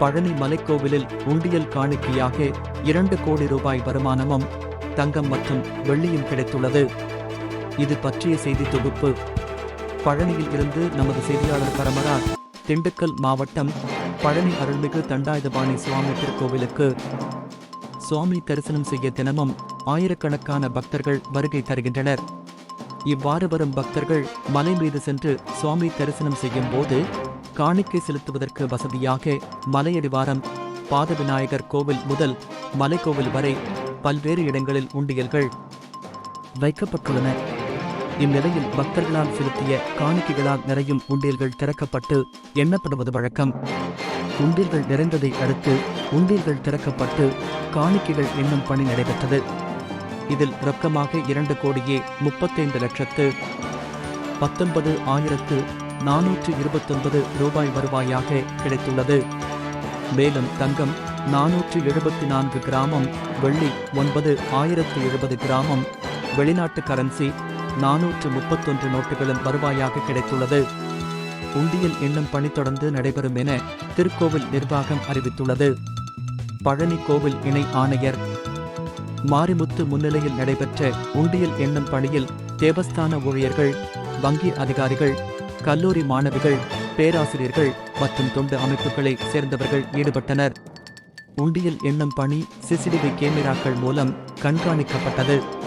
பழனி மலைக்கோவிலில் உண்டியல் காணிக்கையாக இரண்டு கோடி ரூபாய் வருமானமும் தங்கம் மற்றும் வெள்ளியும் கிடைத்துள்ளது. இது பற்றிய செய்தி தொகுப்பு. பழனியில் இருந்து நமது செய்தியாளர் பரமராஜ் திண்டுக்கல் மாவட்டம் பழனி அருள்மிகு தண்டாயுதபாணி சுவாமி திருக்கோவிலுக்கு. சுவாமி தரிசனம் செய்ய தினமும் ஆயிரக்கணக்கான பக்தர்கள் வருகை தருகின்றனர். இவ்வாறு வரும் பக்தர்கள் மலை மீது சென்று சுவாமி தரிசனம் செய்யும் போது காணிக்கை செலுத்துவதற்கு வசதியாக மலையடிவாரம் பாத விநாயகர் கோவில் முதல் மலைக்கோவில் வரை பல்வேறு இடங்களில் உண்டியல்கள் வைக்கப்பட்டுள்ளன. இந்நிலையில் பக்தர்களால் செலுத்திய காணிக்கைகளால் நிறையும் உண்டியல்கள் திறக்கப்பட்டு எண்ணப்படுவது வழக்கம். உண்டியல்கள் நிறைந்ததை அடுத்து உண்டியல்கள் திறக்கப்பட்டு காணிக்கைகள் எண்ணும் பணி நடைபெற்றது. இதில் ரொக்கமாக இரண்டு கோடியே முப்பத்தைந்து லட்சத்து பத்தொன்பது ஆயிரத்து நானூற்று இருபத்தொன்பது ரூபாய் வருவாயாக கிடைத்துள்ளது. மேலும் தங்கம் நானூற்று எழுபத்தி நான்கு கிராமம் வெள்ளி ஒன்பது ஆயிரத்து எழுபது கிராமம் வெளிநாட்டு கரன்சி நானூற்று முப்பத்தொன்று நோட்டுகளும் வருவாயாக கிடைத்துள்ளது. உண்டியல் எண்ணும் பணி தொடர்ந்து நடைபெறும் என திருக்கோவில் நிர்வாகம் அறிவித்துள்ளது. பழனி கோவில் இணை ஆணையர் மாரிமுத்து முன்னிலையில் நடைபெற்ற உண்டியல் எண்ணும் பணியில் தேவஸ்தான ஊழியர்கள் வங்கி அதிகாரிகள் கல்லூரி மாணவிகள் பேராசிரியர்கள் மற்றும் தொண்டு அமைப்புகளை சேர்ந்தவர்கள் ஈடுபட்டனர். உண்டியல் எண்ணும் பணி சிசிடிவி கேமராக்கள் மூலம் கண்காணிக்கப்பட்டது.